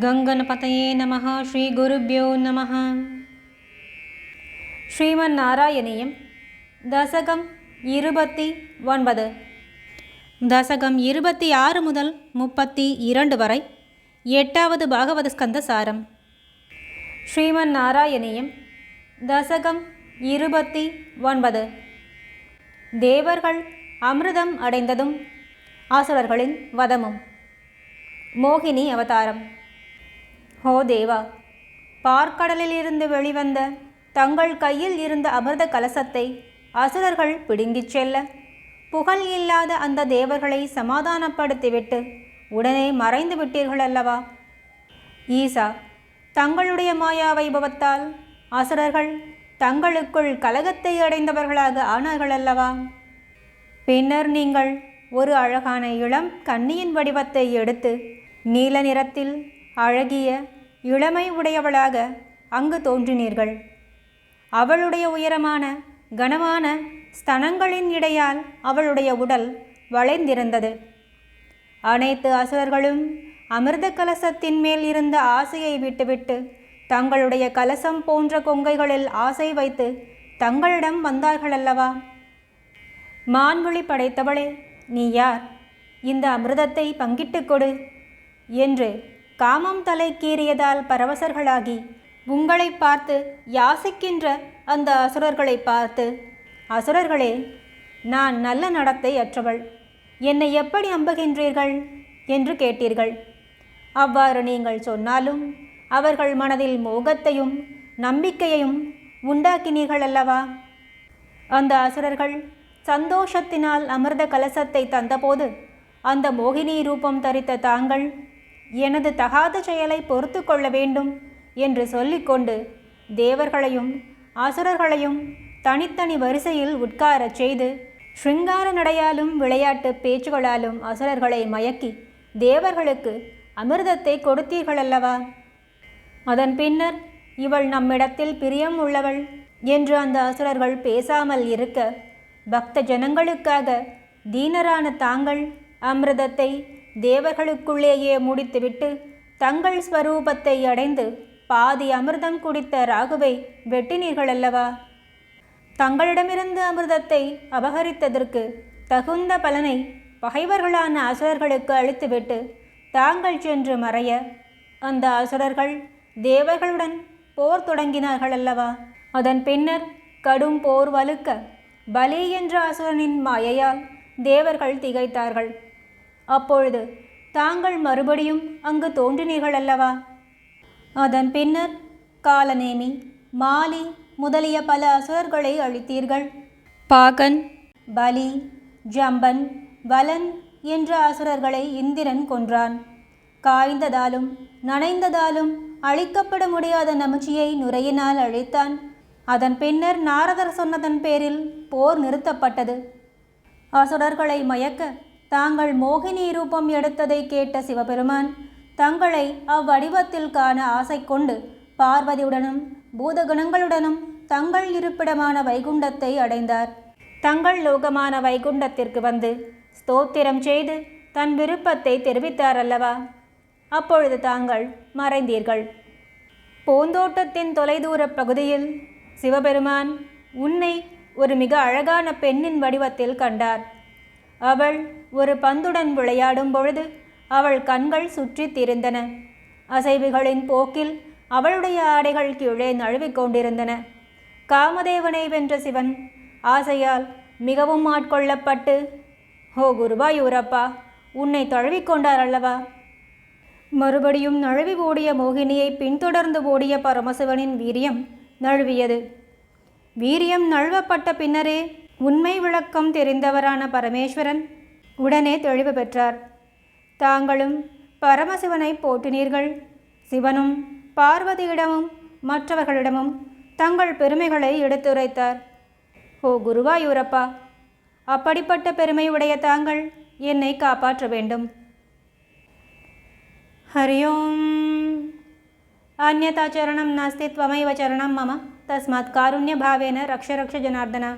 கங்கணபதையே நமः நம ஸ்ரீமன் நாராயணியம் தசகம் இருபத்தி ஒன்பது. தசகம் இருபத்தி ஆறு முதல் முப்பத்தி இரண்டு வரை எட்டாவது பாகவத ஸ்கந்த சாரம். ஸ்ரீமன் நாராயணியம் தசகம் இருபத்தி ஒன்பது. தேவர்கள் அமிர்தம் அடைந்ததும் ஆசுரர்களின் வதமும். மோகினி அவதாரம். ஹோ தேவா பார்க்கடலிலிருந்து வெளிவந்த தங்கள் கையில் இருந்த அமிர்த கலசத்தை அசுரர்கள் பிடுங்கிச் செல்ல புகழ் இல்லாத அந்த தேவர்களை சமாதானப்படுத்திவிட்டு உடனே மறைந்து விட்டீர்கள் அல்லவா? ஈசா தங்களுடைய மாயா வைபவத்தால் அசுரர்கள் தங்களுக்குள் கலகத்தை அடைந்தவர்களாக ஆனார்கள் அல்லவா? பின்னர் நீங்கள் ஒரு அழகான இளம் கன்னியின் வடிவத்தை எடுத்து நீல நிறத்தில் அழகிய இளமை உடையவளாக அங்கு தோன்றினீர்கள். அவளுடைய உயரமான கனமான ஸ்தனங்களின் இடையால் அவளுடைய உடல் வளைந்திருந்தது. அனைத்து அசுரர்களும் அமிர்த கலசத்தின் மேல் இருந்த ஆசையை விட்டுவிட்டு தங்களுடைய கலசம் போன்ற கொங்கைகளில் ஆசை வைத்து தங்களிடம் வந்தார்கள் அல்லவா படைத்தவளே நீ யார்? இந்த அமிர்தத்தை பங்கிட்டுக் கொடு என்று காமம் தலை கீறியதால் பரவசர்களாகி உங்களை பார்த்து யாசிக்கின்ற அந்த அசுரர்களை பார்த்து அசுரர்களே நான் நல்ல நடத்தை அற்றவள். என்னை எப்படி அம்புகின்றீர்கள் என்று கேட்டீர்கள். அவ்வாறு நீங்கள் சொன்னாலும் அவர்கள் மனதில் மோகத்தையும் நம்பிக்கையையும் உண்டாக்கினீர்கள் அல்லவா? அந்த அசுரர்கள் சந்தோஷத்தினால் அமிர்த கலசத்தை தந்தபோது அந்த மோகினி ரூபம் தரித்த தாங்கள் எனது தகாத செயலை பொறுத்து கொள்ள வேண்டும் என்று சொல்லிக்கொண்டு தேவர்களையும் அசுரர்களையும் தனித்தனி வரிசையில் உட்காரச் செய்து ஸ்ருங்கார நடையாலும் விளையாட்டு பேச்சுகளாலும் அசுரர்களை மயக்கி தேவர்களுக்கு அமிர்தத்தை கொடுத்தீர்களல்லவா? அதன் பின்னர் இவள் நம்மிடத்தில் பிரியம் உள்ளவள் என்று அந்த அசுரர்கள் பேசாமல் இருக்க பக்த ஜனங்களுக்காக தீனரான தாங்கள் அமிர்தத்தை தேவர்களுக்குள்ளேயே முடித்துவிட்டு தங்கள் ஸ்வரூபத்தை அடைந்து பாதி அமிர்தம் குடித்த ராகுவை வெட்டினீர்கள் அல்லவா தங்களிடமிருந்து அமிர்தத்தை அபகரித்ததற்கு தகுந்த பலனை பகைவர்களான அசுரர்களுக்கு அளித்துவிட்டு தாங்கள் சென்று மறைய அந்த அசுரர்கள் தேவர்களுடன் போர் தொடங்கினார்கள் அல்லவா அதன் பின்னர் கடும் போர் வலுக்க பலி என்ற அசுரனின் மாயையால் தேவர்கள் திகைத்தார்கள். அப்பொழுது தாங்கள் மறுபடியும் அங்கு தோன்றினீர்கள் அல்லவா அதன் பின்னர் காலநேமி மாலி முதலிய பல அசுரர்களை அழித்தீர்கள். பாகன் பலி ஜம்பன் வலன் என்ற அசுரர்களை இந்திரன் கொன்றான். காய்ந்ததாலும் நனைந்ததாலும் அழிக்கப்பட முடியாத நமச்சியை நுரையினால் அழித்தான். அதன் பின்னர் நாரதர் சொன்னதன் பேரில் போர் நிறுத்தப்பட்டது. அசுரர்களை மயக்க தாங்கள் மோகினி ரூபம் எடுத்ததை கேட்ட சிவபெருமான் தங்களை அவ்வடிவத்தில் காண ஆசை கொண்டு பார்வதியுடனும் பூதகுணங்களுடனும் தங்கள் இருப்பிடமான வைகுண்டத்தை அடைந்தார். தங்கள் லோகமான வைகுண்டத்திற்கு வந்து ஸ்தோத்திரம் செய்து தன் விருப்பத்தை தெரிவித்தார் அல்லவா அப்பொழுது தாங்கள் மறைந்தீர்கள். பூந்தோட்டத்தின் தொலைதூர பகுதியில் சிவபெருமான் உன்னை ஒரு மிக அழகான பெண்ணின் வடிவத்தில் கண்டார். அவள் ஒரு பந்துடன் விளையாடும் பொழுது அவள் கண்கள் சுற்றித் திரிந்தன. அசைவுகளின் போக்கில் அவளுடைய ஆடைகள் கீழே நழுவிக் கொண்டிருந்தன. காமதேவனை வென்ற சிவன் ஆசையால் மிகவும் ஆட்கொள்ளப்பட்டு ஓ குருவாயூரப்பா உன்னை தழுவிக்கொண்டார் அல்லவா? மறுபடியும் நழுவி ஓடிய மோகினியை பின்தொடர்ந்து ஓடிய பரமசிவனின் வீரியம் நழுவியது. வீரியம் நழுவப்பட்ட பின்னரே உண்மை விளக்கம் தெரிந்தவரான பரமேஸ்வரன் உடனே தெளிவு பெற்றார். தாங்களும் பரமசிவனை போற்றினீர்கள். சிவனும் பார்வதியிடமும் மற்றவர்களிடமும் தங்கள் பெருமைகளை எடுத்துரைத்தார். ஓ குருவாயூரப்பா அப்படிப்பட்ட பெருமை உடைய தாங்கள் என்னை காப்பாற்ற வேண்டும். ஹரி ஓம். அந்நதாச்சரணம் நாஸ்தி துவமைவ சரணம் மம. தஸ்மாத் காருண்ய பாவேன ரக்ஷ ஜனார்தனா.